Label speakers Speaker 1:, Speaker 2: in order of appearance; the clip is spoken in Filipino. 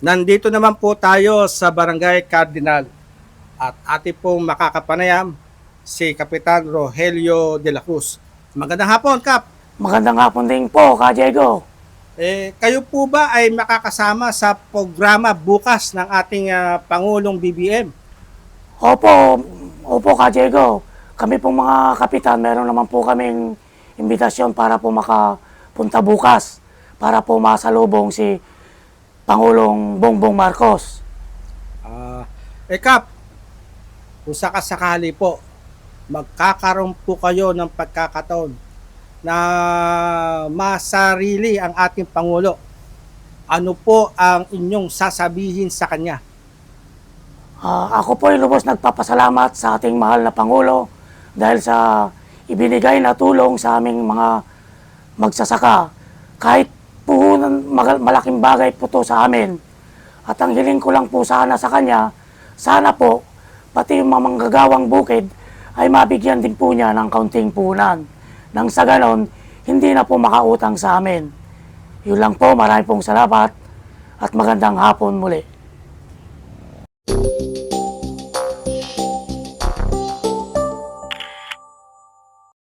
Speaker 1: Nandito naman po tayo sa Barangay Cardinal at ating pong makakapanayam si Kapitan Rogelio de la Cruz. Magandang hapon, Kap.
Speaker 2: Magandang hapon din po, Ka Diego.
Speaker 1: Eh, kayo po ba ay makakasama sa programa bukas ng ating ah, Pangulong BBM?
Speaker 2: Opo, opo Ka Diego. Kami pong mga kapitan, meron naman po kaming imbitasyon para po makapunta bukas para po masalubong si Pangulong Bongbong Marcos.
Speaker 1: Ah, eh, Kap, kung sakasakali po, magkakaroon po kayo ng pagkakataon na masarili ang ating Pangulo. Ano po ang inyong sasabihin sa kanya?
Speaker 2: Ah, ako po ay lubos nagpapasalamat sa ating mahal na Pangulo dahil sa ibinigay na tulong sa aming mga magsasaka. Kahit po nan- magal- malaking bagay po to sa amin. At ang hiling ko lang po sana sa kanya, sana po, pati yung mga manggagawang bukid, ay mabigyan din po niya ng kaunting punan. Nang sa ganon, hindi na po makautang sa amin. Yun lang po, marami pong salamat at magandang hapon muli.